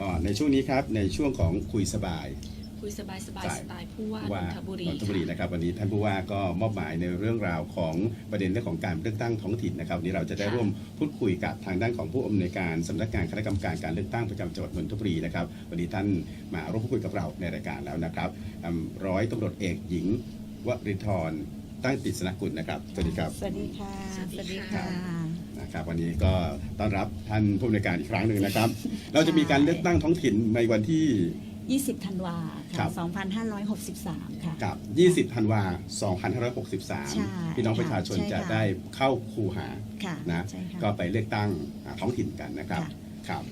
ก็ในช่วงนี้ครับในช่วงของคุยสบาย คุยสบายสบายใช่สไตล์ผู้ว่าผู้ว่านนทบุรีนนทบุรีค่ะนะครับวันนี้ท่านผู้ว่าก็มอบหมายในเรื่องราวของประเด็นเรื่องของการเลือกตั้งท้องถิ่นนะครับวันนี้เราจะได้ค่ะร่วมพูดคุยกับทางด้านของผู้อำนวยการสำนักงานคณะกรรมการการเลือกตั้งประจำจังหวัดนนทบุรีนะครับวันนี้ท่านมาร่วมพูดคุยกับเราในรายการแล้วนะครับอืมร้อยตำรวจเอกหญิงวรินทร์ตั้งติสนกุลนะครับสวัสดีครับ สวัสดีค่ะ สวัสดีสวัสดีค่ะค่ะ นะครับวันนี้ก็ต้อนรับท่านผู้อำนวยการอีกครั้งหนึ่งนะครับ เราจะมีการเลือกตั้งท้องถิ่นในวันที่ 20 ธันวาครัค่ะ บ 2563 ค่ะ กับ 20ธันวาใช่2563 พี่น้องประชาชนใช่ค่ะจะได้เข้าคูหาค่ะนะใช่ค่ะ ก็ไปเลือกตั้งอ่าท้องถิ่นกันนะครับค่ะ ครับ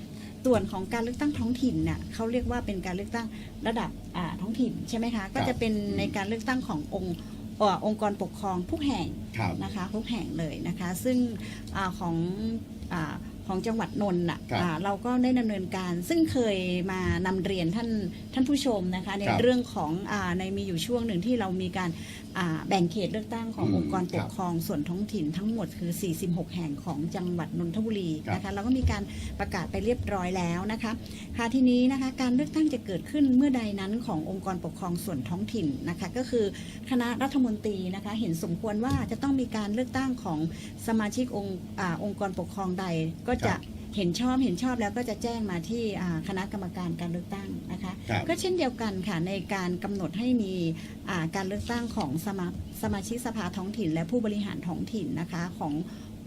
ส่วนของการเลือกตั้งท้องถิ่นน่ะเขาเรียกว่าเป็นการเลือกตั้งระดับอ่าท้องถิ่นใช่ไหมคะ ก็จะเป็นในการเลือกตั้งขององค์เอ่อองค์กรปกครองทุกแห่งครับนะคะทุกแห่งเลยนะคะ ซึ่งอาของอาของจังหวัดนนท์น่ะครับอ่าเราก็ได้ดำเนินการ ซึ่งเคยมานำเรียนท่านท่านผู้ชมนะคะ ในครับเรื่องของอาในมีอยู่ช่วงหนึ่งที่เรามีการอ่า แบ่งเขตเลือกตั้งของอืมองค์กรปครักบครองส่วนท้องถิ่นทั้งหมดคือ 46 แห่งของจังหวัดนนทบุรีครับนะคะแล้วก็มีการประกาศไปเรียบร้อยแล้วนะคะค่ะทีนี้นะคะการเลือกตั้งจะเกิดขึ้นเมื่อใดนั้นขององค์กรปกครองส่วนท้องถิ่นนะคะก็คือคณะรัฐมนตรีนะคะเห็นสมควรว่าจะต้องมีการเลือกตั้งของสมาชิกองค์อาองค์กรปกครองใดก็จะครับ เห็นชอบเห็นชอบแล้วก็จะแจ้งมาที่อ่าคณะกรรมการการเลือกตั้งนะคะครับก็เช่นเดียวกันค่ะในการกำหนดให้มีอ่าการเลือกตั้งของสมาสมาชิกสภาท้องถิ่น และผู้บริหารท้องถิ่นนะคะ ของ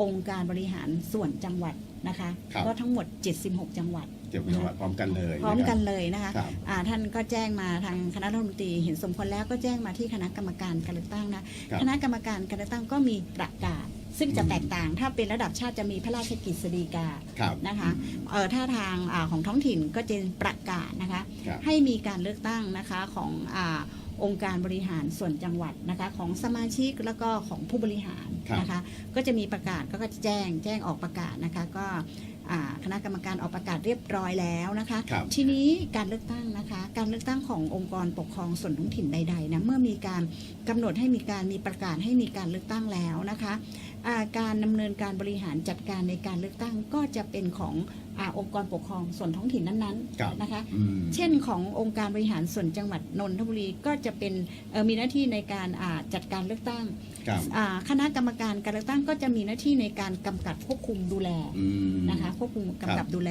องค์การบริหารส่วนจังหวัดนะคะครับก็ทั้งหมด 76 จังหวัดเดี๋ยวจังหวัดพร้อมกันเลยพร้อมกัะนคบเลยนะคะครับอ่าท่านก็แจ้งมาทางคณะรัฐมนตรีเห็นสมควรแล้วก็แจ้งมาที่คณะกรรมการการเลือกตั้งนะครับคณะกรรมการการเลือกตั้งก็มีประกาศ ซึ่งจะอืมแตกต่างถ้าเป็นระดับชาติจะมีพระราชกฤษฎีกาครับนะคะเออถ้าทางอาของท้องถิ่นก็จะประกาศนะคะ ครับให้มีการเลือกตั้งนะคะของอาองค์การบริหารส่วนจังหวัดนะคะของสมาชิกแล้วก็ของผู้บริหารครับ นะคะ ก็จะมีประกาศก็จะแจ้งแจ้งออกประกาศนะคะก็อ่าคณะกรรมการออกประกาศเรียบร้อยแล้วนะคะ ครับ ทีนี้การเลือกตั้งนะคะ การเลือกตั้งขององค์กรปกครองส่วนท้องถิ่นใดๆนะเมื่อมีการกำหนดให้มีการมีประกาศให้มีการเลือกตั้งแล้วนะคะอ่า การดำเนินการบริหารจัดการในการเลือกตั้งก็จะเป็นของอาองค์กรปกครองส่วนท้องถิ่นนั้นครับๆนะคะอืมเช่นขององค์การบริหารส่วนจังหวัดนนทบุรีก็จะเป็นเอ่อมีหน้าที่ในการอ่าจัดการเลือกตั้งครับอ่าคณะกรรมการการเลือกตั้งก็จะมีหน้าที่ในการกำกับควบคุมดูแลอืมนะคะควบคุมกำครักับบดูแล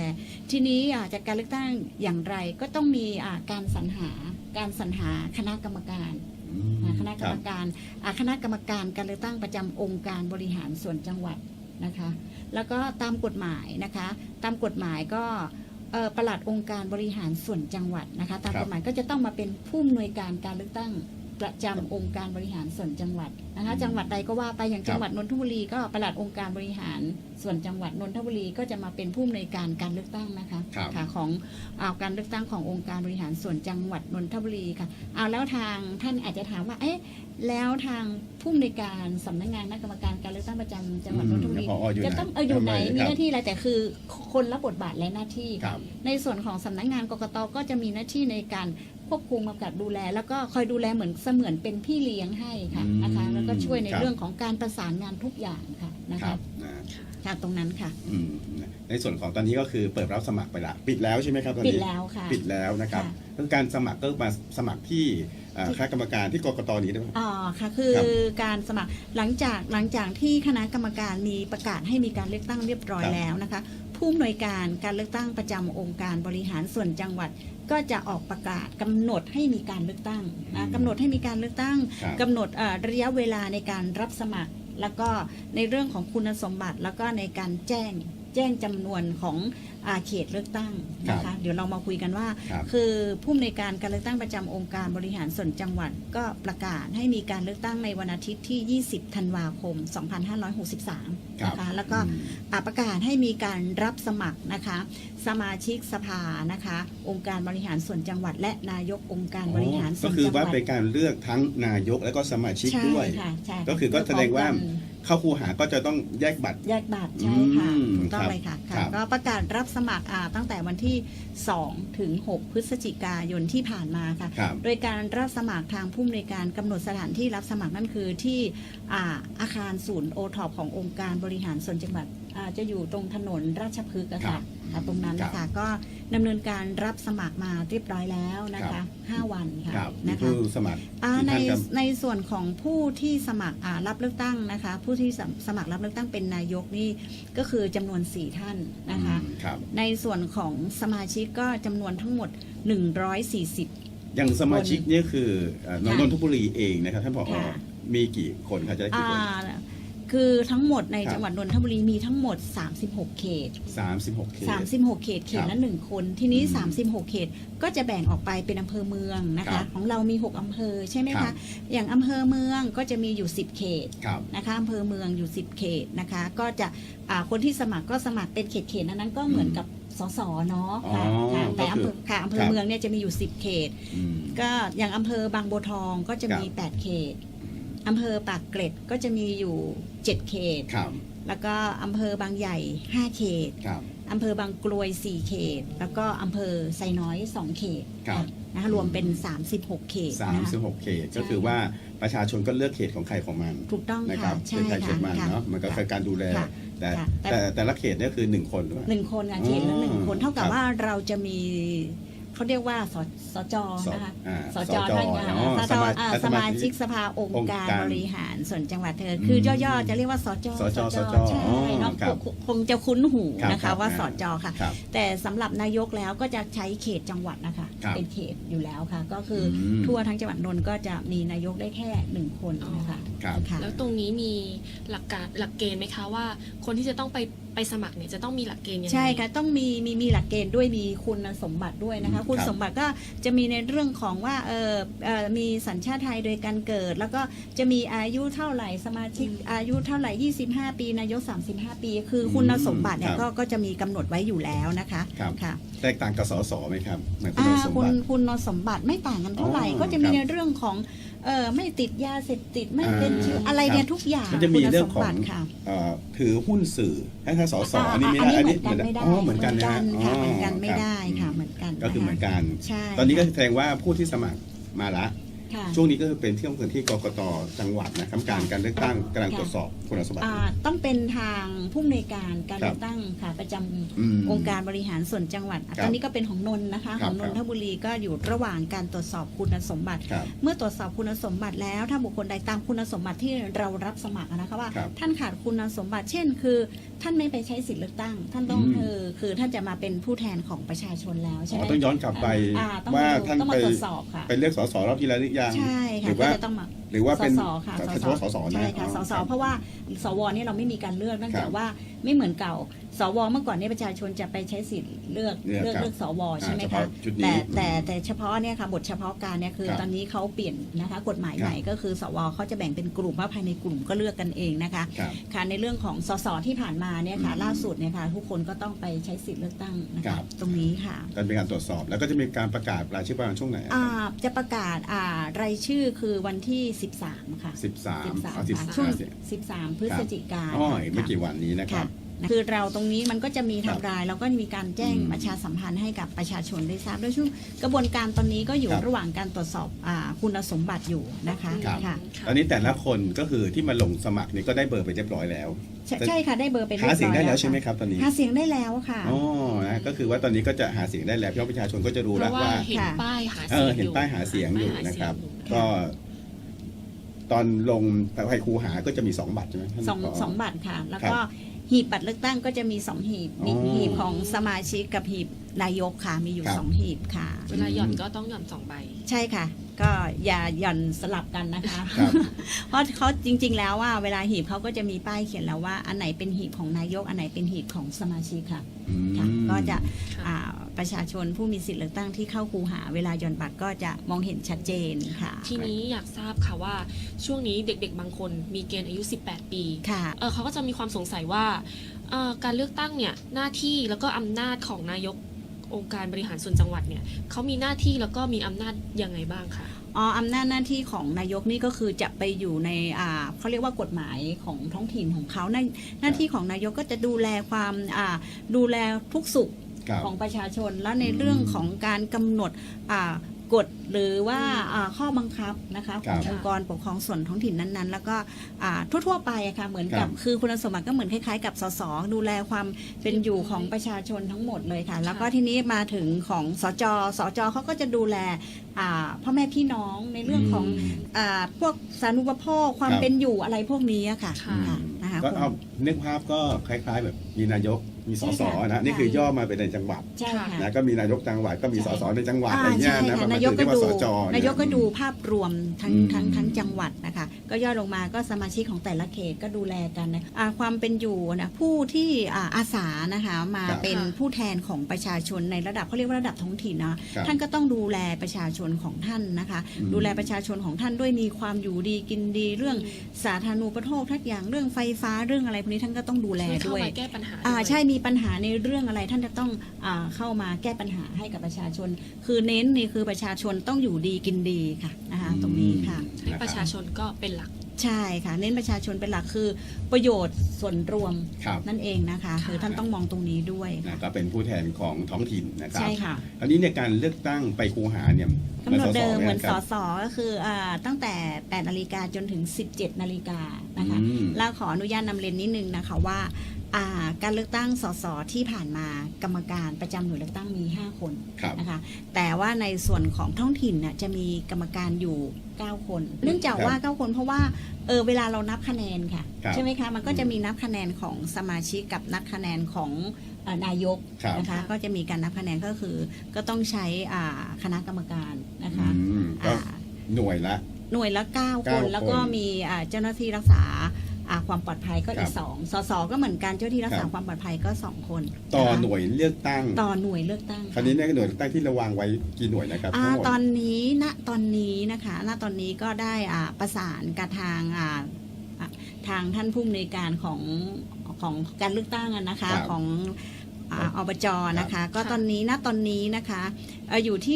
ทีนี้อ่าจากการเลือกตั้งอย่างไรก็ต้องมีอ่าการสรรหาการสรรหาคณะกรรมการอืมอ่า คณะกรรมบการอ่าคณะกรรมการการเลือกตั้งประจำองค์การบริหารส่วนจังหวัดนะคะ แล้วก็ตามกฎหมายนะคะ ตามกฎหมายก็เอ่อปลัดองค์การบริหารส่วนจังหวัดนะคะ ตามครับ กฎหมายก็จะต้องมาเป็นผู้อำนวยการการเลือกตั้ง ประจำองค์การบริหารส่วนจังหวัดนะคะจังหวัดใดก็ว่าไปอย่างครับจังหวัดนนทบุรีก็ปลัดองค์การบริหารส่วนจังหวัดนนทบุรีก็จะมาเป็นผู้อำนวยการการเลือกตั้งนะคะครับค่ะของอาการเลือกตั้งขององค์การบริหารส่วนจังหวัดนนทบุรีค่ะเอาแล้วทางท่านอาจจะถามว่าเอ๊ะแล้วทางผู้อำนวยการสำนักงานคณะกรรมการการเลือกตั้งประจำจังหวัดนนทบุรีอืมผออยู่ไหนจะต้องเอออยู่ไหนทำไมมีครับหน้าที่อะไรแต่คือคนรับบทบาทและหน้าที่ครับในส่วนของสำนักงานกกตก็จะมีหน้าที่ในการ ควบคุมกำกับดูแล แล้วก็คอยดูแลเหมือนเสมือนเป็นพี่เลี้ยงให้ค่ะอืมนะคะ แล้วก็ช่วยในครับเรื่องของการประสานงานทุกอย่างค่ะ นะครัคะบนะค่ะตรงนั้นค่ะ อืมในส่วนของตอนนี้ก็คือเปิดรับสมัครไปละปิดแล้วใช่ไหมครับตอนปิดนี้แล้วค่ะ ปิดแล้วนะครับค่ะ เรื่องการสมัครก็มาสมัครที่อ่าคณะกรรมการที่กกตนี้ได้ไหม อ๋อค่ะคือครับการสมัครหลังจากหลังจากที่คณะกรรมการมีประกาศให้มีการเลือกตั้งเรียบร้อยครับ แล้วนะคะ ผู้อำนวยการการเลือกตั้งประจำองค์การบริหารส่วนจังหวัด ก็จะออกประกาศกำหนดให้มีการเลือกตั้งนะกำหนดให้มีการเลือกตั้ง ครับ กำหนดเอ่อระยะเวลาในการรับสมัคร แล้วก็ในเรื่องของคุณสมบัติแล้วก็ในการแจ้ง แจ้งจำนวนของอาเขตเลือกตั้งนะครัคะบเดี๋ยวเรามาคุยกันว่าครับคือผู้อำนวยการการเลือกตั้งประจำองค์การบริหารส่วนจังหวัดก็ประกาศให้มีการเลือกตั้งในวันอาทิตย์ที่ 20 ธันวาคม 2563ครับนะคะแล้วก็อืมอ่าประกาศให้มีการรับสมัครนะคะสมาชิกสภานะคะ องค์การบริหารส่วนจังหวัด และนายกองค์การบริหารส่ก็วนคือจังหว่าวัดเป็นการเลือกทั้งนายกและก็สมาชิกใช่ด้วยค่ะใช่ะก็คือก็แสดงว่าพร้อมกัน เข้าคูหาก็จะต้องแยกบัตร แยกบัตรใช่ค่ะอืมถูกต้องครับเลยค่ะครัค่ะบก็ประกาศรับสมัครอ่าตั้งแต่วันที่ 2 ถึง 6 พฤศจิกายนที่ผ่านมาค่ะ ครับ โดยการรับสมัครทางผู้อำนวยการกำหนดสถานที่รับสมัครนั่นคือที่อ่าอาคารศูนย์โอท็อปขององค์การบริหารส่วนจังหวัดอ่า จะอยู่ตรงถนนราชพฤกษ์อะครัค่ะบอ่าตรงนั้นครับนะคะก็ดำเนินการรับสมัครมาเรียบร้อยแล้วนะครัคะบห้าวันค่ะครับมีนะคะผู้สมัครอ่ากี่ในท่านครับในส่วนของผู้ที่สมัครอ่ารับเลือกตั้งนะคะ ผู้ที่สมสมัครรับเลือกตั้งเป็นนายกนี่ก็คือจำนวน 4 ท่านนะคะอืมครับในส่วนของสมาชิกก็จำนวนทั้งหมด 140 อย่างสมาชิกเนี่ยคือเอ่อนค่ะนทบุรีเองนะครับท่านผอค่ะมีกี่คนครับจะได้อ่ากี่คน คือทั้งหมดในครับ จังหวัดนนทบุรีมีทั้งหมด 36 เขตสามสิบหกเขต 36 เขตเขตครัละบหนึ่งคน ทีนี้ อืม36 เขตก็จะแบ่งออกไปเป็นอำเภอเมืองนะครัคะ บของเรามี 6 อำเภอใช่ไหมครัคะ บ อย่างอำเภอเมืองก็จะมีอยู่ 10 เขตครับ นะคะอำเภอเมืองอยู่ 10 เขตนะคะ ก็จะอ่าคนที่สมัครก็สมัครเป็นเขตเขตๆนั้นๆก็เหมือนกับสสเนาะค่ะอ๋อค่ะแต่ก็คืออำเภอค่ะอำเภครัอบเมืองเนี่ยจะมีอยู่ 10 เขต อืม ก็อย่างอำเภอบางบัวทองก็จะมีครับ8เขต อำเภอปากเกร็ดก็จะมีอยู่ 7 เขต ครับแล้วก็อำเภอบางใหญ่ 5 เขต ครับ อำเภอบางกลวย 4 เขต แล้วก็อำเภอไซน้อย 2 เขตครับ นะคะรวมเป็น 36 เขตสามนะคะสิบหกเขตก็คือว่าประชาชนก็เลือกเขตของใครของมันถูกต้องนะครัค่ะบใช่เป็นใครเขค่ะตมันค่ะ เนาะมันก็คือการดูแล ค่ะแต่ค่ะแต่ แต่ละเขตเนี่ยคือหนึ่งคนด้วย หนึ่งคนค่ะเขตละอ๋อหนึ่งคน เท่ากับครับว่าเราจะมี เขาเรียกว่าสสจสนะคะอ่าสจท่านค่ะอ๋อสจสมาอ่าสสมามาชิชิกกสภาองค์องค์การการบริหารส่วนจังหวัดเธออืมคือย่อๆ จะเรียกว่าสจสจสจใช่อ๋อเนาะครับคงคงจะคุ้นหูครับนะครัคะบว่าอ่าสจค่ะ ครับแต่สำหรับนายกแล้วก็จะใช้เขตจังหวัดนะคะ ครับเป็นเขตอยู่แล้วค่ะ ก็คืออม ทั่วทั้งจังหวัดนนท์ก็จะมีนายกได้แค่หนึ่งคนนะคะครับ ค่ะ แล้วตรงนี้มีหลักการหลักเกณฑ์ไหมคะว่า คนที่จะต้องไป ไปสมัครเนี่ยจะต้องมีหลักเกณฑ์ยังไง ใช่ค่ะต้องมีมีมีหลักเกณฑ์ด้วยมีคุณสมบัติด้วยนะคะอืมคุณครับสมบัติก็จะมีในเรื่องของว่าเออเออมีสัญชาติไทยโดยการเกิด แล้วก็จะมีอายุเท่าไหร่สมาชิกอายุเท่าไหร่ 25 ปีนายก 35 ปี คือคุณสมบัติเนี่ยครับ ก็ก็จะมีกำหนดไว้อยู่แล้วนะคะครับค่ะ แตกต่างกับสสไหมครับเหมือนคุณอ่าสมคุบัณติ คุณสมบัติไม่ต่างกันเท่าไหร่อ๋อก็จะมีครับในเรื่องของ เออไม่ติดยาเสพติดไม่อ่าเป็นเชื้ออะไรเนี่ยทุกอย่างมันจะมีคุณเรื่องสของบัติค่ะเอ่อถือหุ้นสื่อให้ถ้าสสอ่าอันนี้ไม่อันได้นี้เหมือนกันไม่ได้อ๋อเหมือนกันนะฮะค่ะเหมือนอ๋กันอไม่ได้ค่ะรับเหมือนกันก็คือเหมือนกันใช่ตอนนี้ก็ค่ะแสดงว่าผู้ที่สมัครมาละค่ะ ช่วงนี้ก็คือเป็นที่ของที่กกตจังหวัดนะครับการการเลือกตั้งกำลังตรวจสอบคุณสมบัติ อ่าต้องเป็นทางผู้อำนวยการการครับเลือกตั้งค่ะประจำอืมองค์การบริหารส่วนจังหวัดครับตอนนี้ก็เป็นของนนท์นะคะ ครัขบองนนทบุรีก็อยู่ระหว่างการตรวจสอบคุณสมบัติ ครับ เมื่อตรวจสอบคุณสมบัติแล้ว ถ้าบุคคลใดตามคุณสมบัติที่เรารับสมัครนะคะว่า ครับท่านขาดคุณสมบัติเช่น คือ ท่านไม่ไปใช้สิทธิเลือกตั้ง ท่านต้องอืมคือคือท่านจะมาเป็นผู้แทนของประชาชนแล้วใช่อ๋ไหอมต้องย้อนกลับไปอ่ต้องว่ามาดูท่านต้องไปมาตรวจสอบค่ะ ไปเลือกสสรอบที่แล้วหรือยังใช่หค่ะรือก็ว่าจะต้องมาห รือว่าเป็นสสค่ะเฉพาะสสนะใช่ค่ะอ๋อสสครับเพราะว่าสวเนี่ยเราไม่มีการเลือกเนื่องครัจากบว่าไม่เหมือนเก่า สวเมื่อก่อนเนี่ยประชาชนจะไปใช้สิทธิ์เลือกเลือกเลือกครับเลือกสวใช่ไหมอ่าเฉคะพาะจุดนี้แต่แต่อืมแต่เฉพาะเนี่ยค่ะบทเฉพาะการเนี่ยคือครับตอนนี้เขาเปลี่ยนนะคะกฎหมายครับ ใหม่ก็คือสวเขาจะแบ่งเป็นกลุ่มว่าภายในกลุ่มก็เลือกกันเองนะคะ ครับ ค่ะในเรื่องของสสที่ผ่านมาเนี่ยค่ะอืมล่าสุดเนี่ยค่ะทุกคนก็ต้องไปใช้สิทธิ์เลือกตั้งนะครัคะบ ตรงนี้ค่ะการเป็นการตรวจสอบแล้วก็จะมีการประกาศรายชื่อประมาณช่วงไหน อ่าจะประกาศอ่ารายชื่อคือวันที่13 ค่ะสิบสาม13เอาสิบค่ะสามช่วงสิบ13 พฤศจิกายนอ๋อค่ะอีกไม่กี่วันนี้นะครัค่ะบคือเราตรงนี้มันก็จะมีครับทำรายแล้วก็มีการแจ้งอืมประชาสัมพันธ์ให้กับประชาชนได้ทราบด้วยช่วงกระบวนการตอนนี้ก็อยู่ครับระหว่างการตรวจสอบอาคุณสมบัติอยู่นะคะครับ ค่ะตอนนี้แต่ละคนก็คือที่มาลงสมัครนี่ก็ได้เบอร์ไปเรียบร้อยแล้ว ใช่ใช่ค่ะได้เบอร์ไปรีบหาร้อเสียงได้แล้วใช่ไหมครับตอนนี้ หาเสียงได้แล้วค่ะ อ๋อนะก็คือว่าตอนนี้ก็จะหาเสียงได้แล้วพี่น้องประชาชนก็จะรู้เพแล้วราะว่าว่า เห็นค่ะป้ายหาเอเสียองเห็นป้ายหาเสียงอยู่ป้าหานะครับเสียงอยู่ก็ ตอนลงไปคูหาก็จะมีสองบัตรใช่ไหมท่านสองผ สองบัตรค่ะ แล้วครับก็หีบบัตรเลือกตั้งก็จะมีสองหีบมีอ๋อหีบของสมาชิกกับหีบนายกค่ะมีอยู่ครับ สองหีบค่ะ เวลาหย่อนก็ต้องหย่อนสองใบ ใช่ค่ะ ก็อย่าหย่อนสลับกันนะคะ ครับ เพราะเขาจริง ๆ แล้วว่าเวลาหีบเขาก็จะมีป้ายเขียนแล้วว่า อันไหนเป็นหีบของนายก อันไหนเป็นหีบของสมาชิกค่ะอืม ค่ะก็จะค่ะอ่าประชาชนผู้มีสิทธิ์เลือกตั้งที่เข้าคูหา เวลาหย่อนบัตรก็จะมองเห็นชัดเจนค่ะทีนี้อยากทราบค่ะว่าช่วงนี้เด็กๆ บางคนมีเกณฑ์อายุ 18 ปีค่ะ เออเขาก็จะมีความสงสัยว่าเอ่อการเลือกตั้งเนี่ยหน้าที่แล้วก็อำนาจของนายก องค์การบริหารส่วนจังหวัดเนี่ยเขามีหน้าที่แล้วก็มีอำนาจยังไงบ้างคะ อ๋ออำนาจหน้าที่ของนายกนี่ก็คือจะไปอยู่ในอ่าเขาเรียกว่ากฎหมายของท้องถิ่นของเขาหน้าหน้าที่ของนายกก็จะดูแลความอ่าดูแลทุกสุขครับ ของประชาชน และในอืมเรื่องของการกำหนดอ่า กฎหรือว่าอ่าข้อบังคับนะคะคขรัอบงองค์กรปกครองส่วนท้องถิ่นนั้นๆ แล้วก็อ่าทั่วๆไปอะค่ะเหมือนกับครับคือคุณสมบัติก็เหมือนคล้ายๆกับสสดูแลความเป็นอยู่ของประชาชนทั้งหมดเลยค่ะ แล้วก็ทีนี้มาถึงของสจสจเขาก็จะดูแลอ่าพ่อแม่พี่น้องในเรื่องของอ่าพวกสาธารณูปโภคความครับเป็นอยู่อะไรพวกนี้อะค่ะค่ะค่ะนะคะก็เอานึกภาพก็คล้าย ๆ แบบมีนายก มีสสใช่ค่ะนะนี่คือย่อมาเป็นในจังหวัดใช่ค่ะ นะก็มีนายกจังหวัดก็มีสสในจังหวัดอ่าอะไรเงี้ยใช่นะค่ะประมาณนายกก็ที่ว่าดูสจเนายกก็ดูภาพรวมทั้งอืมทั้งทั้งจังหวัดนะคะ ก็ย่อลงมาก็สมาชิกของแต่ละเขตก็ดูแลกันนะอ่าความเป็นอยู่นะผู้ที่อ่าอาสานะคะมาครับเป็นค่ะผู้แทนของประชาชนในระดับเขาเรียกว่าระดับท้องถิ่นนะครับท่านก็ต้องดูแลประชาชนของท่านนะคะ อืม ดูแลประชาชนของท่านด้วยมีความอยู่ดีกินดีเรื่องสาธารณูปโภคทุกอย่างเรื่องไฟฟ้าเรื่องอะไรพวกนี้ท่านก็ต้องดูแลช่วยเข้าด้วย มาแก้ปัญหาอ่าด้วย ใช่มีปัญหาในเรื่องอะไรท่านจะต้องอาเข้ามาแก้ปัญหาให้กับประชาชน คือเน้นนี่คือประชาชนต้องอยู่ดีกินดีค่ะนะคะตรงนี้ค่ะให้ประชาชนก็เป็นหลักใช่ค่ะ เน้นประชาชนเป็นหลักคือประโยชน์ส่วนรวมครับนั่นเองนะคะค่ะคือท่านต้องมองตรงนี้ด้วยนะค่ะก็เป็นผู้แทนของท้องถิ่นนะครับใช่ค่ะคราวนี้เนี่ยการเลือกตั้งไปคูหาเนี่ยกำหนดเดิมเหมือนคสรับสก็คืออาตั้งแต่8นาฬิกาจนถึง 17นาฬิกานะคะอืมแล้วขออนุญาตนำเรียนนิดนึงนะคะว่าอ่า การเลือกตั้งสสที่ผ่านมากรรมการประจำหน่วยเลือกตั้งมี 5 คนครับ นะคะแต่ว่าในส่วนของท้องถิ่นน่ะจะมีกรรมการอยู่ 9 คน เนื่องจากว่า 9 คนเพราะว่าเออเวลาเรานับคะแนนค่ะ ครับใช่ไหมคะมันก็จะมีนับคะแนนของสมาชิกกับนับคะแนนของเอ่อนายกครับ นะคะก็จะมีการนับคะแนนก็คือ ก็ต้องใช้อ่าคณะกรรมการนะคะอืมก็อ่า หน่วยละ หน่วยละ 9คเก้านคนแล้วก็มีอ่าเจ้าหน้าที่รักษา อ่าความปลอดภัยก็อีครักบสองสสก็เหมือนกันเจ้าหน้าที่รักษาครับความปลอดภัยก็สองคนต่อนะคะหน่วยเลือกตั้ง ต่อหน่วยเลือกตั้งคราวนี้เนี่ยหน่วยเลือกตั้งที่ระวางไว้กี่หน่วยนะครับอ่าทั้งหมดตอนนี้ณตอนนี้นะคะณตอนนี้ก็ได้อ่าประสานกับทางอ่าอะทางท่านผู้อำนวยการของของการเลือกตั้งอะนะคะครับของ อ่าอบจนะคะ ก็ค่ะตอนนี้ณตอนนี้นะคะเอ่ออยู่ที่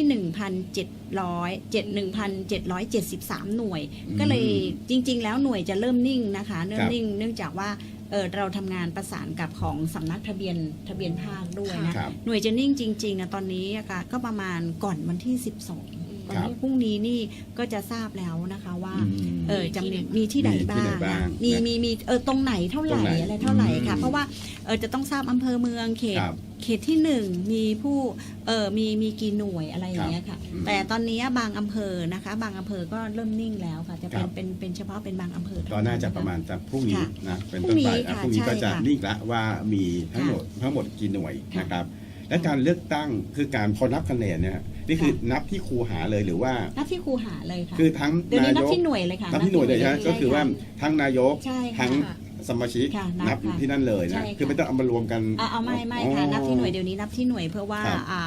1,700 7 1,773 หน่วย อืมก็เลยจริง ๆ แล้วหน่วยจะเริ่มนิ่งนะคะ เริ่คมรับนิ่งเนื่องจากว่าเออเราทำงานประสานกับของสำนักทะเบียนทะเบียนภาคด้วยนะ ครับ หน่วยจะนิ่งจริงๆนะตอนนี้อะค่ะก็ประมาณก่อนวันที่ 12 วันครับนี้พรุ่งนี้นี่ก็จะทราบแล้วนะคะว่าอืมเออจะมีมีที่ไหนมีที่บ้าไหนงบ้างนะมีนะมีมีเออตรงไหนเท่าไหร่ตรงไหนอะไรเท่าไหร่ค่ะอืมเพราะว่าเออจะต้องทราบอำเภอเมืองเขตครับเขตที่หนึ่งมีผู้เออมีมีกี่หน่วยอะไรอย่างเงี้ยค่ะอืมแต่ตอนนี้บางอำเภอนะคะ บางอำเภอก็เริ่มนิ่งแล้วค่ะ จะเป็ครันบเป็นเป็นเฉพาะเป็นบางอำเภอเท่ก็น่าจะประมาณจะพรุ่งนี้ค่ะนะเป็นพรุ่ต้นงนี้ไปอะค่ะพรุ่งนี้ก็จะใช่ค่ะนิ่งละว่ามีทั้งค่ะหมดทั้งหมดกี่หน่วยค่ะนะครับ และการเลือกตั้งคือการพอนับคะแนนเนี่ยนี่คือนับที่คูหาเลยหรือว่า นับที่คูหาเลยค่ะคือทั้งเดี๋ยวนี้นานัยบกที่หน่วยเลยค่ะนับที่หน่วยเลยใช่ไหมใก็คือว่าะทั้งนายกใช่ค่ะทั้ง สมาชิกค่ะนับนับค่ะที่นั่นเลยใช่นะค่ะ คือไม่ต้องเอามารวมกันอะเอาไม่ไม่ค่ะ นับที่หน่วยเดี๋ยวนี้นับที่หน่วยเพื่อว่าครับ อ่า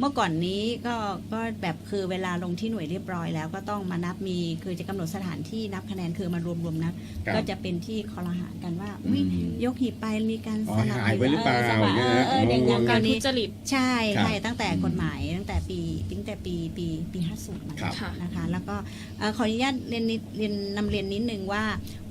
เมื่อก่อนนี้ก็ก็แบบคือเวลาลงที่หน่วยเรียบร้อยแล้วก็ต้องมานับมีคือจะกำหนดสถานที่นับคะแนนคือมารวมรวมๆนับครับ ก็จะเป็นที่คอรหากันว่าอุ๊ยอืม ยกหีบไปมีการอ๋อสลับหายไว้หรือเปล่าสลับเนี่ยเออนะเอออย่างอย่างงงๆกการรณีทุจริต ใช่ครับใช่ตั้งแต่กฎหมายตั้งแต่ปีตั้งแต่ปีปีปีห้าศูนย์มาครับค่ะนะคะ แล้วก็เอ่อขออนุญาตเรียนนิดเรียนนำเรียนนิดนึงว่า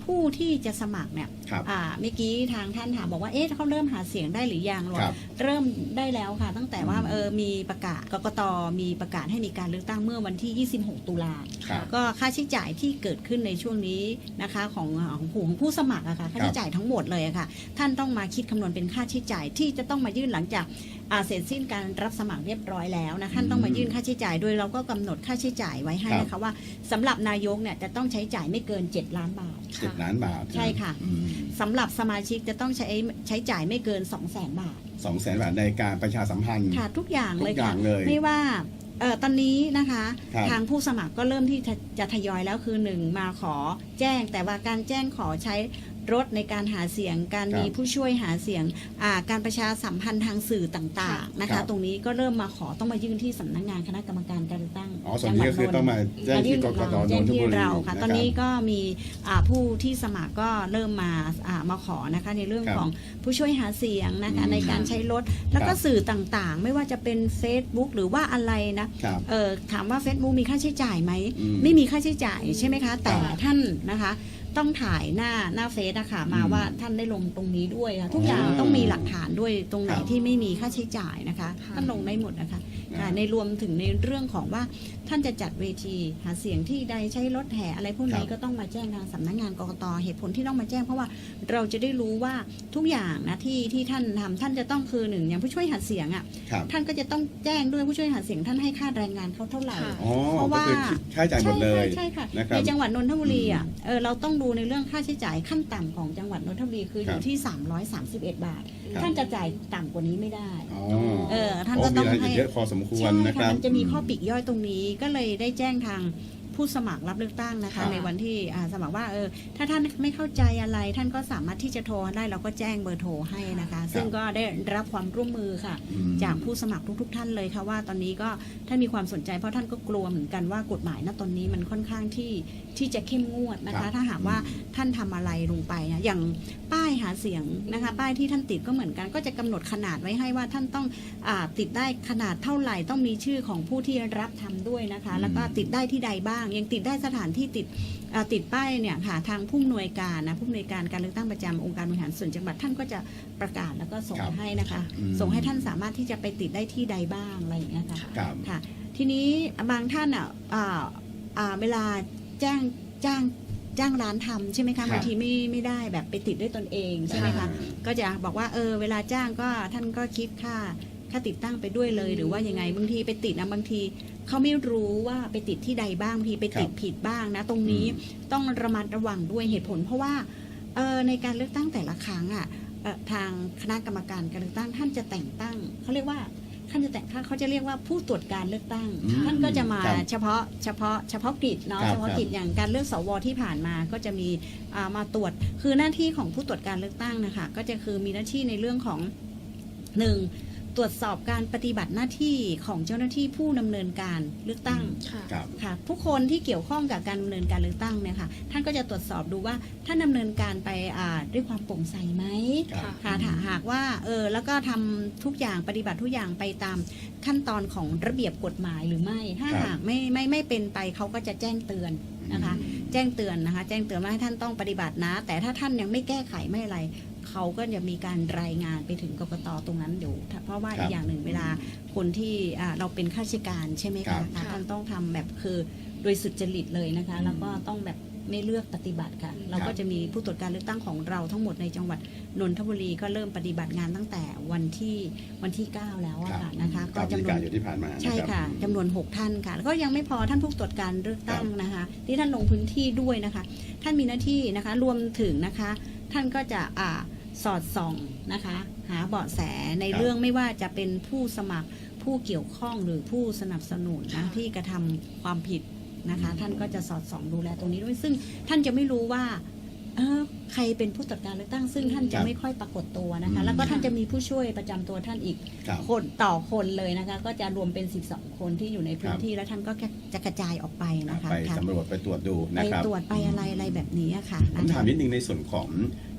ผู้ที่จะสมัครเนี่ยครับอ่าเมื่อกี้ทางท่านถามบอกว่าเอ๊ะเขาเริ่มหาเสียงได้หรือยังหรอครับเริ่มได้แล้วค่ะ ตั้งแต่ว่าอืมเออมีประกาศกกตมีประกาศให้มีการเลือกตั้งเมื่อวันที่ 26 ตุลาครับก็ค่าใช้จ่ายที่เกิดขึ้นในช่วงนี้นะคะของของผู้ของผู้สมัครอะค่ะค่าใช้จ่ายทั้งหมดเลยอะค่ะ ท่านต้องมาคิดคำนวณเป็นค่าใช้จ่ายที่จะต้องมายื่นหลังจากอ่าเสร็จสิ้นการรับสมัครเรียบร้อยแล้วนะท่านต้องมายื่นค่าใช้จ่ายโดยเราก็กำหนดค่าใช้จ่ายไว้ให้ครับนะคะว่าสำหรับนายกเนี่ยจะต้องใช้จ่ายไม่เกิน 7 ล้านบาท เจ็ดล้านบาทใช่ค่ะอืมสำหรับสมาชิกจะต้องใช้ใช้จ่ายไม่เกิน 2 0 0 0 0 0บาท สองแสนบาทในการประชาสัมพันธ์ ค่ะทุกอย่างทุกเลยอย่าค่ะงเลยไม่ว่าเอ่อตอนนี้นะคะ ครับ ทางผู้สมัครก็เริ่มที่จะจะทยอยแล้วคือหนึ่งมาขอแจ้ง แต่ว่าการแจ้งขอใช้ รถในการหาเสียง การครับมีผู้ช่วยหาเสียงอ่าการประชาสัมพันธ์ทางสื่อต่างๆนะครัคะบตรงนี้ก็เริ่มมาขอต้องมายื่นที่สำนักงานคณะกรรมการการเลือกตั้งอ๋อส่วนนี้ก็คือจังหวัดนนท์ต้องมาแจ้งที่กกตนแจ้งนทที่บุรีเราค่ะนะตอนรับนี้ก็มีอ่าผู้ที่สมัครก็เริ่มมาอ่ามาขอนะคะในเรื่องครับของผู้ช่วยหาเสียงนะคะอืมในการใช้รถแล้วก็ครับสื่อต่างๆ ไม่ว่าจะเป็น Facebook หรือว่าอะไรนะครับเออถามว่า Facebook มีค่าใช้จ่ายไหมอืมไม่มีค่าใช้จ่ายใช่ไหมคะ แต่ครับท่านนะคะ ต้องถ่ายหน้าหน้าเฟซนะคะมาอืมว่าท่านได้ลงตรงนี้ด้วยค่ะทุกอย่างอ๋อต้องมีหลักฐานด้วยตรงไหนครับที่ไม่มีค่าใช้จ่ายนะคะค่ะท่านลงได้หมดนะคะค่ะนะในรวมถึงในเรื่องของว่าท่านจะจัดเวทีหาเสียงที่ใดใช้รถแห่อะไรพวกนี้ครับก็ต้องมาแจ้งทางสำนักงานกกตเหตุผลที่ต้องมาแจ้งเพราะว่าเราจะได้รู้ว่าทุกอย่างนะที่ที่ท่านทำท่านจะต้องคือหนึ่งอย่างผู้ช่วยหาเสียงอะครับท่านก็จะต้องแจ้งด้วยผู้ช่วยหาเสียงท่านให้ค่าแรงงานเขาเท่าไหร่ค่ะอ๋อเพราะก็ว่าคือคิดค่าใช้จ่ายหมดเลยใช่ใช่ค่ะนะครับในจังหวัดนนทบุรีอะอืมเออเราต้องดูในเรื่องค่าใช้จ่ายขั้นต่ำของจังหวัดนนทบุรีคืออครับยู่ที่ 331 บาท ครับ ท่านจะจ่ายต่ำกว่านี้ไม่ได้ อ๋อเออท่านโอ้ก็มีต้องรายละให้เอียดเยอะพอสมควรใช่นะคค่ะรับ มันจะมีข้อปลีกย่อยตรงนี้ก็เลยได้แจ้งทาง ผู้สมัครรับเลือกตั้งนะครัคะบในวันที่อ่าสมัครว่าเออถ้าท่านไม่เข้าใจอะไร ท่านก็สามารถที่จะโทรได้เราก็แจ้งเบอร์โทรให้นะคะ ซึ่งก็ได้รับความร่วมมือค่ะอืมจากผู้สมัครทุก ๆ ท่านเลยค่ะว่าตอนนี้ก็ท่านมีความสนใจเพราะท่านก็กลัวเหมือนกันว่ากฎหมายณตอนนี้มันค่อนข้างที่ที่จะเข้มงวดนะครัคะบถ้าหากว่าท่านทำอะไรลงไปนะอย่างป้า ยหาเสียงนะคะป้ายที่ท่านติดก็เหมือนกัน ก็จะกำหนดขนาดไว้ให้ว่าท่านต้องอาติดได้ขนาดเท่าไหร่ต้องมีชื่อของผู้ที่รับทำด้วยนะคะ แล้วก็ติดได้ที่ใดบ้าง ยังติดได้สถานที่ติดอ่าติดป้ายเนี่ยค่ะทางผู้อำนวยการนะผู้อำนวยการการเลือกตั้งประจำองค์การบริหารส่วนจังหวัดท่านก็จะประกาศแล้วก็ส่งครับให้นะคะอืมส่งให้ท่านสามารถที่จะไปติดได้ที่ใดบ้างอะไรอย่างเงี้ยค่ะครับค่ะ ทีนี้บางท่านอะอ่าอ่าเวลาจ้างจ้าง จ้างร้านทำใช่ไหมครัคะบบางทีไม่ไม่ได้แบบไปติดด้วยตนเองใช่ไหมคะอ่าก็จะบอกว่าเออเวลาจ้างก็ท่านก็คิดค่าค่าติดตั้งไปด้วยเลยอืมหรือว่ายังไงบางทีไปติดนะบางทีเขาไม่รู้ว่าไปติดที่ใดบ้างบางทีไปติดครับผิดบ้างนะ ตรงนี้ต้องระมัดระวังด้วยเหตุผล เพราะว่าเออในการเลือกตั้งแต่ละครั้งอะเอ่อทางคณะกรรมการการเลือกตั้งท่านจะแต่งตั้งเขาเรียกว่า ท่านจะแต่งตั้งเขาจะเรียกว่าผู้ตรวจการเลือกตั้ง อืมท่านก็จะมาครับเฉพาะเฉพาะเฉพาะกิจเนาะครับเฉพาะกิจอย่างการเลือกสวที่ผ่านมาก็จะมีอ่ามาตรวจ คือหน้าที่ของผู้ตรวจการเลือกตั้งนะคะก็จะคือมีหน้าที่ในเรื่องของหนึ่ง ตรวจสอบการปฏิบัติหน้าที่ของเจ้าหน้าที่ผู้ดำเนินการเลือกตั้งค่ะ ครับ ค่ะผู้คนที่เกี่ยวข้องกับการดำเนินการเลือกตั้งเนี่ยค่ะท่านก็จะตรวจสอบดูว่าท่านดำเนินการไปอ่าด้วยความโปร่งใสไหม ครับ ค่ะถ้าหากว่าเออแล้วก็ทำทุกอย่างปฏิบัติทุกอย่างไปตามขั้นตอนของระเบียบกฎหมายหรือไม่ ถ้าครับ หากไม่ไม่ไม่เป็นไปเขาก็จะแจ้งเตือนนะคะ แจ้งเตือนนะคะ แจ้งเตือนว่าให้ท่านต้องปฏิบัตินะ แต่ถ้าท่านยังไม่แก้ไขไม่อะไร เขาก็จะมีการรายงานไปถึงกกตตรงนั้นอยู่ถ้าเพราะว่าครับอีกอย่างหนึ่งเวลาคนที่อ่าเราเป็นข้าราชการใช่ไหมครัคะบอ่าท่านต้องทำแบบคือโดยสุจริตเลยนะคะอืมแล้วก็ต้องแบบไม่เลือกปฏิบัติค่ะ เราครัก็บจะมีผู้ตรวจการเลือกตั้งของเราทั้งหมดในจังหวัดนนทบุรีก็เริ่มปฏิบัติงานตั้งแต่วันที่วันที่ 9 แล้วอะค่ะนะคะก็ก็จำจำนนววนนอยู่ที่ผ่านมาใช่นรับค่ะจำนวน 6 ท่านค่ะ แล้วก็ยังไม่พอท่านผู้ตรวจการเลือกตั้งนะคะ ที่ท่านลงพื้นที่ด้วยนะคะ ท่านมีหน้าที่นะคะรวมถึงนะคะ ท่านก็จะอ่า สอดส่องนะคะ หาเบาะแสในครับเรื่องไม่ว่าจะเป็นผู้สมัครผู้เกี่ยวข้องหรือผู้สนับสนุนนะค่ะที่กระทำความผิดนะคะอืมท่านก็จะสอดส่องดูแลตรงนี้ด้วยซึ่งท่านจะไม่รู้ว่าเออ ใครเป็นผู้ตรวจการเลือกตั้งซึ่งท่านจะไม่ค่อยปรากฏตัวนะคะอืมแล้วก็ท่านจะมีผู้ช่วยประจำตัวท่านอีกครับคนต่อคนเลยนะคะ ก็จะรวมเป็น 12 คนที่อยู่ในพื้คนรับที่แล้วท่านก็จะกระจายออกไปนะคะไปค่ะสำรวจไปตรวจดูไปนะครับตรวจไปอะไรอะไรแบบนี้อะค่ะผมถามนิดนึงในส่วนของ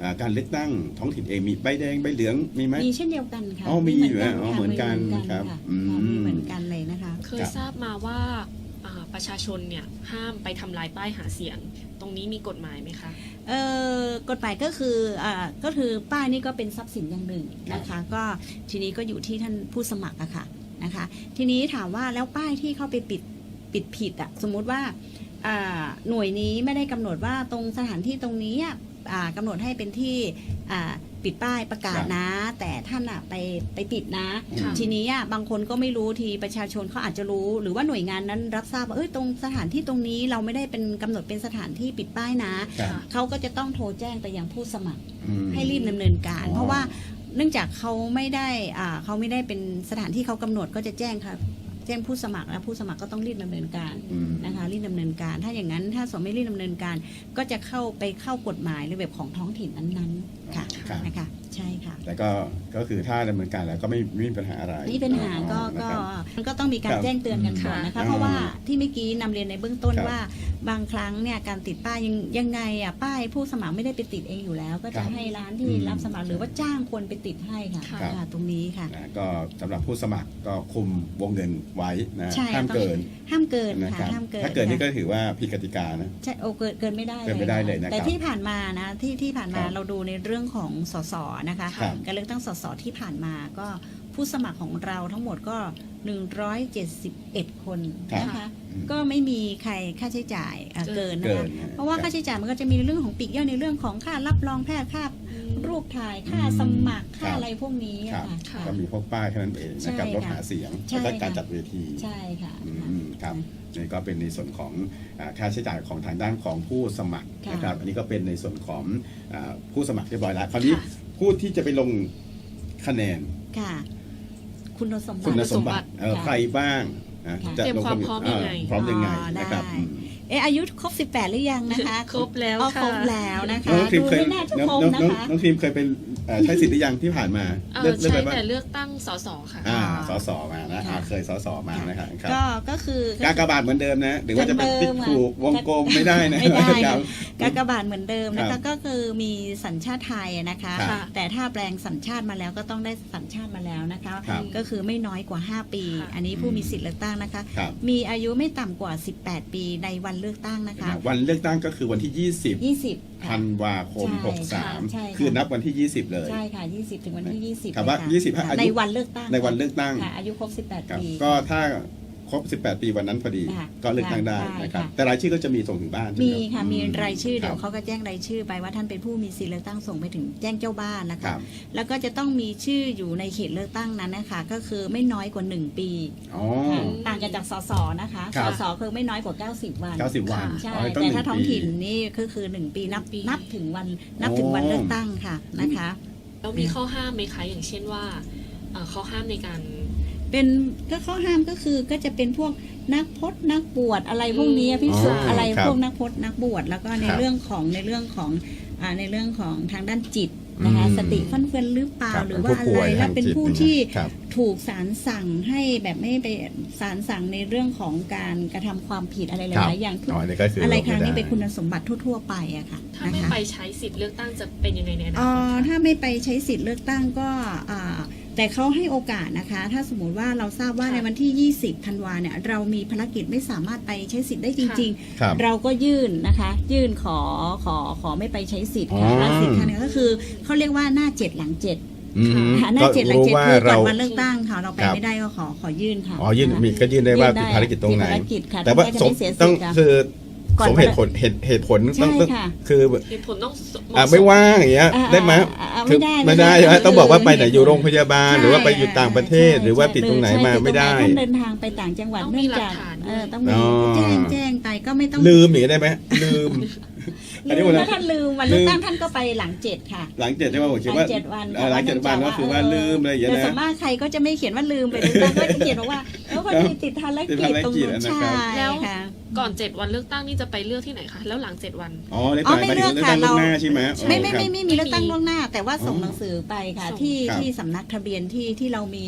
อ่าการเลือกตั้งท้องถิ่นเองมีใบแดงใบเหลืองมีไหมมีเช่นเดียวกันค่ะอ๋อมีอยู่ค่ะอ๋อเหมือนกันมีครับค่ะอืมค่ะมีเหมือนกันเลยนะคะ เคยทราบมาว่าอ่า ประชาชนเนี่ยห้ามไปทำลายป้ายหาเสียง ตรงนี้มีกฎหมายไหมคะ เอ่อกฎหมายก็คืออ่าก็คือป้ายนี่ก็เป็นทรัพย์สินอย่างหนึ่งนะคะ ก็ทีนี้ก็อยู่ที่ท่านผู้สมัครอะค่ะนะคะ ทีนี้ถามว่าแล้วป้ายที่เข้าไปปิดปิดผิดอะสมมุติว่าอ่าหน่วยนี้ไม่ได้กำหนดว่าตรงสถานที่ตรงนี้อะอ่ากำหนดให้เป็นที่อ่า ปิดป้ายประกาศนะ แต่ท่านอะไปไปปิดนะ ค่ะทีนี้อะบางคนก็ไม่รู้ทีประชาชนเขาอาจจะรู้ หรือว่าหน่วยงานนั้นรับทราบว่าเอ้ยตรงสถานที่ตรงนี้เราไม่ได้เป็นกำหนดเป็นสถานที่ปิดป้ายนะ ครับเขาก็จะต้องโทรแจ้งไปยังผู้สมัครอืม ให้รีบดำเนินการ อ๋อ เพราะว่าเนื่องจากเขาไม่ได้อ่าเขาไม่ได้เป็นสถานที่เขากำหนดก็จะแจ้งค่ะแจ้งผู้สมัครแล้วผู้สมัครก็ต้องรีบดำเนินการ อืม นะคะรีบดำเนินการ ถ้าอย่างนั้นถ้าสมไม่รีบดำเนินการ ก็จะเข้าไปเข้ากฎหมายระเบียบของท้องถิ่นนั้นๆ ค่ะครับ นะคะใช่ค่ะ แต่ก็ก็คือถ้าดำเนินการแล้วก็ไม่ไม่มีปัญหาอะไรนี่เป็นปัญหาก็อ๋อก็นะครับ มันก็ต้องมีการครับแจ้งเตือนกันก่อนนะคะอืมเพราะว่าที่เมื่อกี้นำเรียนในเบื้องต้นครับว่าบางครั้งเนี่ยการติดป้ายยังยังไงอะป้ายผู้สมัครไม่ได้ไปติดเองอยู่แล้ว ก็คจะรับให้ร้านที่อืมรับสมัครหรือว่าจ้างคนไปติดให้ค่ะครับ ค่ะตรงนี้ค่ะ นะก็สำหรับผู้สมัครก็คุมวงเงินไว้นะใช่ห้ามเกินห้ามเกินนะค่ะครับห้ามเกินถ้าเกินนี่ก็ค่ะถือว่าผิดกติกานะ ใช่โอเกินเกินไม่ได้เกินไม่ได้เลยนะครับแต่ที่ผ่านมานะที่ที่ผ่านมาครับ เราดูในเรื่องของสสนะคะครับ การเลือกตั้งสสที่ผ่านมาก็ผู้สมัครของเราทั้งหมดก็ 171 คนนะคะอืมก็ไม่มีใครค่าใช้จ่ายเอ่อเกิเกินนเกินะคะนนะเพราะว่าค่าใช้จ่ายมันก็จะมีเรื่องของปลีกย่อยในเรื่องของค่ารับรองแพทย์ค่า รูปถ่ายค่าสมัครค่าอะไรพวกนี้ครัอะบค่ะค่ะ ก็มีพวกป้ายเท่านั้นเองนะครับใช่รถค่ะหาเสียงใช่และการค่ะจัดเวทีใช่ค่ะ อืมครับนี่ก็เป็นในส่วนของอาค่าใช้จ่ายของทางด้านของผู้สมัครค่ะนะครับ อันนี้ก็เป็นในส่วนของอาผู้สมัครเรียบร้อยแล้วคราวนี้ค่ะ ผู้ที่จะไปลงคะแนน ค่ะ คุณสมบัคุณติ สมบัติเอ่อค่ะใครบ้างนะค่ะจะเตรียมลงความพร้อมยังไงเพร้อมยังไงอ๋อนะครับได้ อืม เอะอายุครบ 18 หรือยังนะคะครบแล้วอ๋อค่ะครบแล้วนะคะน้องครีดูมเคยไม่น่าจะน้องครบน้องนะน้องคะน้องครีมเคยเป็นเอ่อใช้สิทธิ์หรือยังที่ผ่านมาเอเลืออกเลือกใช้ไปบ้างแต่เลือกตั้งสสค่ะ อ่าอ่าสสมานะค่ะอ่าเคยสสมานะครับครับก็ก็คือกากบาทเหมือนเดิมนะหรือว่าจะเป็นเหมืติ๊อนกเดิมถูกวงกลมไม่ได้นะไม่ได้ครับ กากบาทเหมือนเดิมนะครัคะบก็คือมีสัญชาติไทยนะคะ ครับแต่ถ้าแปลงสัญชาติมาแล้วก็ต้องได้สัญชาติมาแล้วนะคะ ครับก็คือไม่น้อยกว่า 5 ปีค่ะอันนี้ผู้มีสิทธิ์เลือกตั้งนะคะ ครับ มีอายุไม่ต่ำกว่า 18 ปีในวันเลือกตั้งนะคะ วันเลือกตั้งก็คือวันที่ 20 20ธันวาคม ใช่ค่ะใช่ค่ะ 63 คือนับวันที่ 20 เลย ใช่ค่ะ 20 ถึงวันที่ 20ครับว่าเลยค่ะ20อายุ ในวันเลือกตั้งในวันเลือกตั้งค่ะอายุครบ 18 ครับปี ก็ถ้า ครบ 18 ปีวันนั้นพอดี ค่ะก็เลือกตั้งได้ได้นะครับ ค่ะ แต่รายชื่อก็จะมีส่งถึงบ้านใช่ไหมีรับค่ะ มีรายชื่อเดี๋ยวครับเขาก็แจ้งรายชื่อไปว่าท่านเป็นผู้มีสิทธิ์เลือกตั้งส่งไปถึงแจ้งเจ้าบ้านนะคคะ รับแล้วก็จะต้องมีชื่ออยู่ในเขตเลือกตั้งนั้นนะคะ ก็คือไม่น้อยกว่า 1 ปีอ๋อ ค่ะต่างกันจากสสนะคะครัสบ สคือไม่น้อยกว่า 90 วัน 90 วันใช่ อ๋อต้องแต่หนึ่ถ้าท้องปี ถิ่นนี่ก็คือ 1 ปีนับปี นับถึงวันนับถึงโอ้วันเลือกตั้งค่ะนะคะ แล้วมีข้อห้ามไหมคะ อย่างเช่นว่าเอ่อข้อห้ามในการ เป็นก็ข้อห้ามก็คือก็จะเป็นพวกนักพจน์นักบวชอะไรพวกนี้พิสุอ๋อออะไรครับพวกนักพจน์นักบวชแล้วก็ในครับเรื่องของในเรื่องของอ่าในเรื่องของทางด้านจิตนะคะอืม สติฟั่นเฟือนหรือเปล่าครับหรือว่าเป็นผู้อะป่ไรวยและทางเป็นจิตผู้นะที่ครับ ถูกศาลสั่งให้แบบไม่ไปศาลสั่งในเรื่องของการกระทำความผิดอะไรหครับลายๆอย่างอ๋ออันนี้ก็คืออะไรลงครั้งม่นี้ด้เป็นคุณสมบัติทั่ว ๆ ไปอะค่ะถ้านะไม่คะไปใช้สิทธิ์เลือกตั้งจะเป็นยังไงในอนาเอ่คตอคะถ้าไม่ไปใช้สิทธิ์เลือกตั้งก็อ่า แต่เขาให้โอกาสนะคะ ถ้าสมมติว่าเราทราบว่าค่ะในวันที่ 20ธันวาเนี่ยเรามีภารกิจไม่สามารถไปใช้สิทธิ์ได้จริง ครับๆ เราก็ยื่นนะคะ ยื่นขอขอขอไม่ไปใช้สิทธิ์ค่ะอ๋อลาสิทธิ์ครั้งนี้ก็คือเขาเรียกว่าหน้าเจ็ดหลังเจ็ดอืมค่ะหน้าเจ็ดหลังรู้เจ็ดว่าคือก่อเรา นวันเลือกตั้งค่ะเราไปครับ ไม่ได้ก็ขอขอยื่นค่ะอ๋อยื่นนะคะ มีก็ยื่นได้ว่ายื่นติดภารกิจตรงไหนติดภารกิจค่ะแต่ว่าท่านสก็มจะไม่เสียต้องสิทธิ์ค่ะ คือ ก่อนสมเหตุผลเหตุเหตุผลต้องใช่ต้องค่ะคือเหตุผลต้องเหอ่ามาะสไม่ว่างอย่างเงี้ยอ่าได้ไหมอ่าอ่าคือไม่ได้ไม่ได้ไม่ได้ใช่ไหมต้องบอกว่าไปไหนคืออยู่โรงพยาบาลใช่หรือว่าไปอยู่ต่างประเทศใช่หรือว่าติดตรงไหนใช่มาติดไม่ได้ตรงหนท่านเดินทางไปต่างจังหวัดต้องเนื่มีองหลักจากฐานเอด้วยอต้องมีอ๋อแจ้งแจ้งไปก็ไม่ต้องลืมอย่างนี้ได้ไหมลืม อันนี้ลืวัมนนั้ถ้านท่านลืมวันเลือกตั้งท่านก็ไปหลังเจ็ดค่ะ หลังเจ็ดใช่ไหมผมคิดหลัว่างเจ็ดวันเอ่อหลังเจ็ดวันก็คือว่าลืมอะไรอย่างเงี้ยแต่นะส่วนมากใครก็จะไม่เขียนว่าลืมไปเลือกตั้งก็จะเขียนบอกว่าเออพอดีติดภารติกิดจภารตรงกิจนู้นนะใช่ครับแล้วค่ะ ก่อนเจ็ดวันเลือกตั้งนี่จะไปเลือกที่ไหนคะ แล้วหลังเจ็ดวัน อ๋อได้อ๋ไปอไม่หมายถึงเลืเลืออกกค่ะตั้งล่วงหน้าเราใช่ไหมไม่อ๋อไม่ครับ ไม่ไม่มีเลือกตั้งล่วงหน้า แต่ว่าส่งอ๋อหนังสือไปค่ะส่งที่ครับ ที่สำนักทะเบียนที่ที่เรามี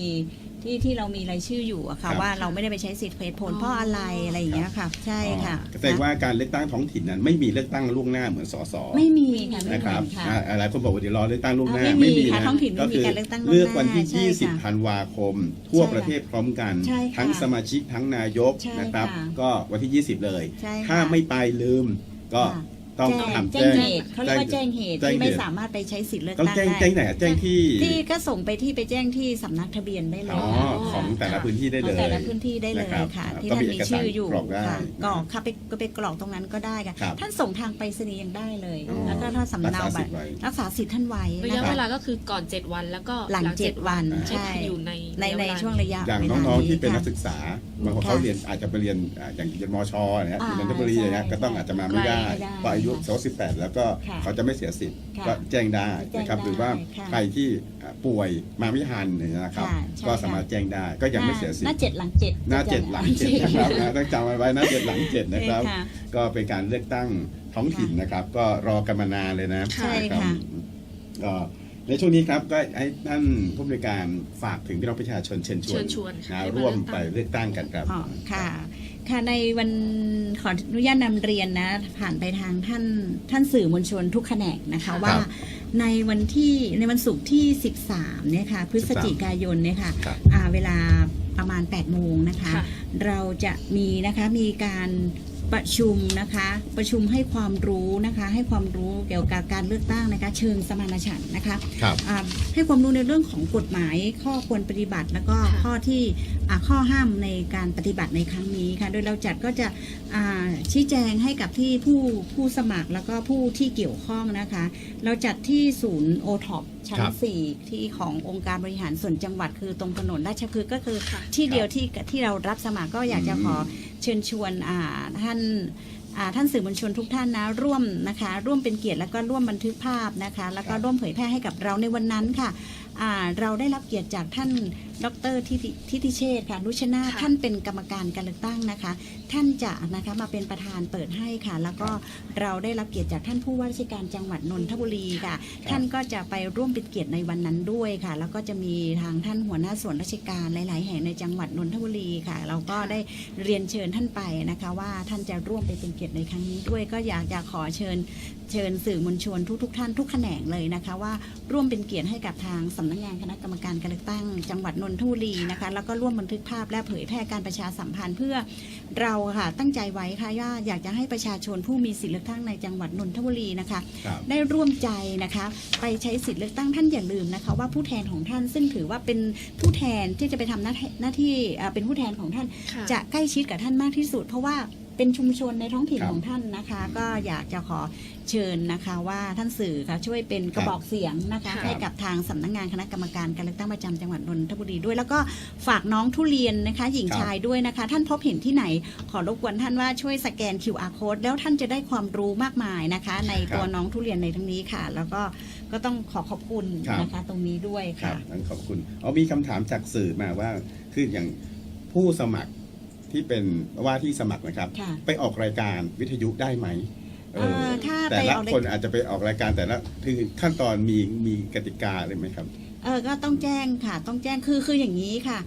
ที่ที่เรามีรายชื่ออยู่อะครัค่ะบว่าเราไม่ได้ไปใช้สิทธิ์เหตุผลอ๋อเพราะอะไรอะไรอย่างเงี้ยค่ะ ใช่ค่ะอ๋อแสดงว่าการเลือกตั้งท้องถิ่นนั้นไม่มีเลือกตั้งล่วงหน้าเหมือนสสไม่มีค่ะไม่นะคมีรับค่ะ อ่าหลายคนบอกว่าเดี๋ยวรอเลือกตั้งล่วงหน้าอ่าไม่มีค่ะท้องถิ่นไม่มีคืการเลือกตั้งล่วงหน้าเลือกวันที่ ใช่ค่ะ20ธันวาคม ทั่วใช่ค่ะประเทศพร้อมกัน ใช่ค่ะทั้งสมาชิกทั้งนายกใช่นะครับ ค่ะก็วันที่ 20 เลย ใช่ค่ะถ้าไม่ไปลืมก็ค่ะ ต้องแจ้งทำแจ้งเหตุเขาเรียกว่าแจ้งเหตุแจ้งที่เหไม่ตุสามารถไปใช้สิทธิ์เลือกต้องตั้งแจ้งได้แจ้งไหนอะแจ้งที่ ที่ก็ส่งไปที่ไปแจ้งที่สำนักทะเบียนได้เลอ๋ยอ ค่ะของแต่ละพื้นที่ได้ขเลองยแต่ละพื้นที่ได้เลยนะครับค่ะอ่าที่ก็ท่านมีมีเอกสารชื่ออยู่กรอกได้ค่ะนะกรอกค่ะไปก็ไปกรอกตรงนั้นก็ได้ค่ะครับท่านส่งทางไปรษณีย์ยังได้เลย อ๋อแล้วก็ถ้าสำรักเนาษาบัสิตทรธิ์ไว้ รักษาสิทธิ์ท่านไว้ระนะยะคะเวลาก็คือก่อนเจ็ดวันแล้วก็หลังเจ็ดวันใช่ใช่อยู่ในในในระยะเวลาช่วงระยะอย่างเวลน้องๆที่เป็นนักค่ะศึกษาบางคนค่ะเขาเรียนอาจจะไปเรียนอ่าอย่างเรียนมชเนี่ยอ่าเรียนนนทบุรีอย่างเงี้ยใช่ก็ต้องอาจจะมาไม่ได้ไม่ได้เพราะอายุโซสิบแปดแล้วก็ค่ะเขาจะไม่เสียสิทธิ์ค่ะก็แจ้งได้แจ้งนะครับได้หรือว่าค่ะใครที่อ่าป่วยมาไม่ทันเนี่ยนะครับ ค่ะใช่ก็สามารถแจ้งได้ก็ยังไม่เสียสิทหน้าธิ์เจ็ดหลังเจ็ดหน้าเจ็ดหลังเจ็ดนะครับนะต้องจำไว้หน้าเจ็ดหลังเจ็ดนะครับ ค่ะ ก็เป็นการเลือกตั้งท้องถิ่นนะครับ ก็รอกันมานานเลยนะใช่รับค่ะก็ในช่วงนี้ครับก็ให้ท่านผู้บริการฝากถึงพี่น้องประชาชนเชิญชวนเชิญชวนค่ะ นะให้มาร่วมเลือกตั้งไปเลือกตั้งกันครับ อ๋อค่ะ ค่ะในวันขออนุญาตนำเรียนนะ ผ่านไปทางท่านท่านสื่อมวลชนทุกแขนงนะคะครับว่าในวันที่ในวันศุกร์ที่ 13เนี่ยค่ะพฤศจิกายนเนี่ยค่ะครับอ่าเวลาประมาณ8โมงนะคะค่ะเราจะมีนะคะมีการ ประชุมนะคะประชุมให้ความรู้นะคะให้ความรู้เกี่ยวกับการเลือกตั้งนะคะเชิงสมานฉันท์นะคะครับ อ่าให้ความรู้ในเรื่องของกฎหมายข้อควรปฏิบัติ แล้วก็ค่ะ ข้อที่อ่าข้อห้ามในการปฏิบัติในครั้งนี้ค่ะโดยเราจัดก็จะอ่าชี้แจงให้กับที่ผู้ผู้สมัครแล้วก็ผู้ที่เกี่ยวข้องนะคะ เราจัดที่ศูนย์โอท็อปชั้นครับ สี่ที่ขององค์การบริหารส่วนจังหวัดคือตรงถนนราชพฤกษ์ก็คือ ค่ะ ที่เดียวที่ที่เรารับสมัครก็อยากจะขอ เชิญชวนอ่าท่านอ่าท่านสื่อมวลชนทุกท่านนะร่วมนะคะ ร่วมเป็นเกียรติแล้วก็ร่วมบันทึกภาพนะคะ แล้วก็ครับร่วมเผยแพร่ให้กับเราในวันนั้นค่ะอ่าเราได้รับเกียรติจากท่านดรทิติทิติเชษฐ์ค่ะนุชนาถค่ะท่านเป็นกรรมการการเลือกตั้งนะคะ ท่านจะนะคะมาเป็นประธานเปิดให้ค่ะ แล้วก็เราได้รับเกียรติจากท่านผู้ว่าราชการจังหวัดนนทบุรีค่ะ ท่านก็จะไปร่วมเป็นเกียรติในวันนั้นด้วยค่ะ แล้วก็จะมีทางท่านหัวหน้าส่วนราชการหลาย ๆ แห่งในจังหวัดนนทบุรีค่ะ เราก็ได้เรียนเชิญท่านไปนะคะ ว่าท่านจะร่วมไปเป็นเกียรติในครั้งนี้ด้วย ก็อยากจะขอเชิญเชิญสื่อมวลชนทุก ๆ ท่านทุกแขนงเลยนะคะ ว่าร่วมเป็นเกียรติให้กับทางสำนักงานคณะกรรมการการเลือกตั้ง จังหวัดนนทบุรีนะคะ แล้วก็ร่วมบันทึกภาพและเผยแพร่การประชาสัมพันธ์เพื่อเราค่ะตั้งใจไว้ค่ะว่าอยากจะให้ประชาชนผู้มีสิทธิเลือกตั้งในจังหวัดนนทบุรีนะคะ ครับได้ร่วมใจนะคะ ไปใช้สิทธิเลือกตั้งท่านอย่าลืมนะคะ ว่าผู้แทนของท่านซึ่งถือว่าเป็นผู้แทนที่จะไปทำหน้าที่หน้าที่อ่าเป็นผู้แทนของท่าน ค่ะจะใกล้ชิดกับท่านมากที่สุด เพราะว่าเป็นชุมชนในท้องถิ่นครับ ของท่านนะคะ ก็อยากจะขอ เชิญนะคะว่าท่านสื่อค่ะช่วยเป็นกระบอกเสียงนะคะครับให้กับทางสำนักงานคณะกรรมการการเลือกตั้งประจำจังหวัดนนทบุรีด้วย แล้วก็ฝากน้องทุเรียนนะคะ หญิงครับชายด้วยนะคะ ท่านพบเห็นที่ไหน ขอรบกวนท่านว่าช่วยสแกน QR code แล้วท่านจะได้ความรู้มากมายนะคะ ในตัวน้องทุเรียนในทั้งนี้ค่ะ แล้วก็ก็ต้องขอขอบคุณครับนะคะตรงนี้ด้วยครัค่ะบนั้นขอบคุณเอามีคำถามจากสื่อมาว่าคืออย่างผู้สมัครที่เป็นว่าที่สมัครนะครับค่ะไปออกรายการวิทยุได้ไหม เออเอ่อถ้าแต่ไปละออกราย คนอาจจะไปออกรายการแต่ละคือขั้นตอนมีมีกติกาอะไรไหมครับ เออก็ต้องแจ้งค่ะ ต้องแจ้งคือคืออย่างนี้ค่ะ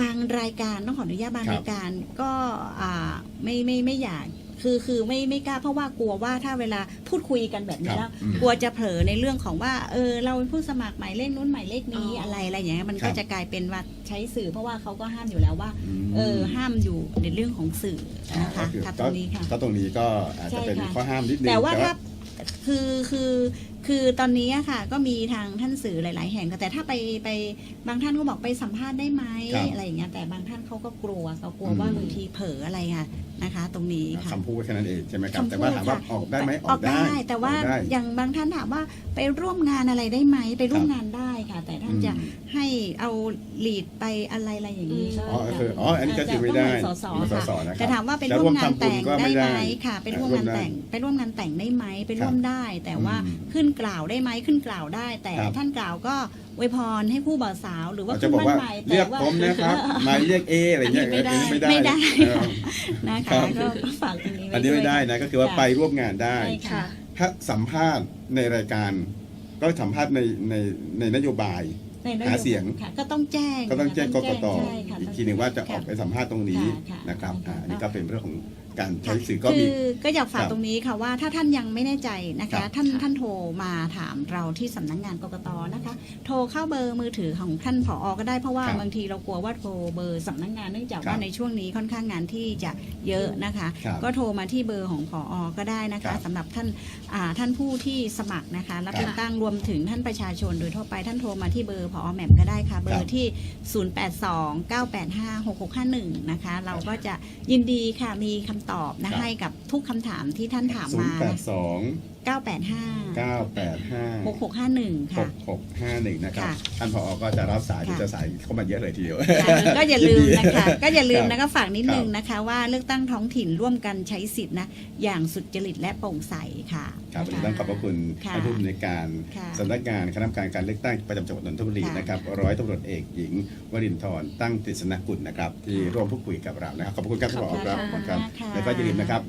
บางรายการต้องขออนุญาตบางครับรายการก็อ่าไม่ไม่ไม่อยาก คือคือไม่ไม่กล้าเพราะว่ากลัวว่าถ้าเวลาพูดคุยกันแบบนี้ครัแล้บวอืมกลัวจะเผลอในเรื่องของว่าเออเราเป็นผู้สมัครหมายเลขนู้นหมายเลขนี้อ๋ออ อะไรอะไรอย่างเงี้ยมันครัก็บจะกลายเป็นว่าใช้สื่อ เพราะว่าเขาก็ห้ามอยู่แล้วว่า ม เออห้ามอยู่ในเรื่องของสื่อนะคะก็คือค่ะตรงนี้ค่ะ ก็ตรงนี้ก็อาจจะเป็นใช่ค่ะ ข้อห้ามนิดนึงแต่ว่าถ้าคือคือ คือตอนนี้อะค่ะ ก็มีทางท่านสื่อหลาย ๆ แห่งแต่ถ้าไปไปบางท่านก็บอกไปสัมภาษณ์ได้ไหมครับอะไรอย่างเงี้ยแต่บางท่านเขาก็กลัวเขากลัวว่าอืม บางทีเผลออะไรค่ะนะคะ ตรงนี้ค่ะ คำพูดแค่นั้นเองใช่ไหมครับ คำพูดแต่ว่าถามว่าค่ะ ออกได้ไหมออกได้แต่ว่าออกได้ อย่างบางท่านถามว่าไปร่วมงานอะไรได้ไหมไปร่วมครับ งานได้ค่ะ แต่ท่านอืมจะให้เอาลีดไปอะไรอะไรอย่างนี้อืมก็อ๋อคืออ๋ออันนี้ก็คือไม่ได้จะต้องเหมือนสสสค่ะสนะครับ แต่ถามว่าไปจะร่วมงานทำบุญแต่งก็ได้ไม่ไหมได้ค่ะ ไปร่วมงานแต่งไปร่วมงานแต่งได้ไหมไปร่วมได้ แต่ว่าอืม ขึ้นกล่าวได้ไหมขึ้นกล่าวได้ แต่ครับ ท่านกล่าวก็อวยพรให้คู่บ่าวสาวหรือว่าเราจะขึ้นบอกบ้านว่าใหม่เรียกแต่ว่า ผมนะครับหมายเรียกเออะไรเงี้ยอันนี้ไม่ได้ไม่ได้ไม่ได้เออ นะครัคะบก็ก็ฝากตรงนี้ว้อันนี้ไม่ได้วยนะก็คือว่าค่ะไปร่วมงานได้ ใช่ค่ะ ถ้าสัมภาษณ์ในรายการก็สัมภาษณ์ในในในนโยบาย ในนโยบหาเสียง ค่ะก็ต้องแจ้งก็ต้องแจ้งกกตใช่ค่ะอีกทีหนึ่งว่าจะออกไปสัมภาษณ์ตรงนี้ค่ะนะครับค่ะอ่าอันนี้ก็เป็นเรื่องของ การใช้ค่ะสื่อก็คืมี อก็อยากฝากครับตรงนี้ค่ะว่าถ้าท่านยังไม่แน่ใจนะครัคะ บท่านค่ะท่านโทรมาถามเราที่สำนักงานกกตนะคะ โทรเข้าเบอร์มือถือของท่านผอก็ได้เพราะว่าครับบางทีเรากลัวว่าโทรเบอร์สำนักงานเนื่องจากครับว่าในช่วงนี้ค่อนข้างงานที่จะเยอะนะคะ ครับก็โทรมาที่เบอร์ของผอก็ได้นะครัคะบสำหรับท่านอ่าท่านผู้ที่สมัครนะคะรับครับเลือกตั้งรวมถึงท่านประชาชนโดยทั่วไปท่านโทรมาที่เบอร์ผอแหม่มก็ได้ค่ะ เบอครัร์บที่ 0829856651 นะคะ เราก็จะยินดีค่ะมีคำตอบนะให้กับทุกคำถามที่ท่านถามศูนมา ย์แปดสอง985เก้าแปดห้า6651หค่ะกหกห้าหนึ่งนะครับค่ะท่านผอ ก็จะรับสายค่ะที่จะสายเข้ามาเยอะเลยทีเดียว ค่ะก็อย่าลืมนะคะ ก็อย่าลืมครับนะคะฝากนิดนึงครับนะคะ ว่าเลือกตั้งท้องถิ่นร่วมกันใช้สิทธินะ อย่างสุจริตและโปร่งใสค่ะครับวันนี้ต้องขอบพระคุณค่ะ ท่านผู้อำนวยการค่ะ สำนักงานคณะกรรมการการเลือกตั้งประจำจังหวัดนนทบุรีค่ะนะครับร้อยตำรวจเอกหญิงวรินทร์ตั้งกฤษณกุลนะครับที่ค่ะร่วมพูดคุยกับเรานะครับขอบพระคุณครับท่านผอครับขอบคุณครับค่ะ แล้วก็อย่าลืมนะครับ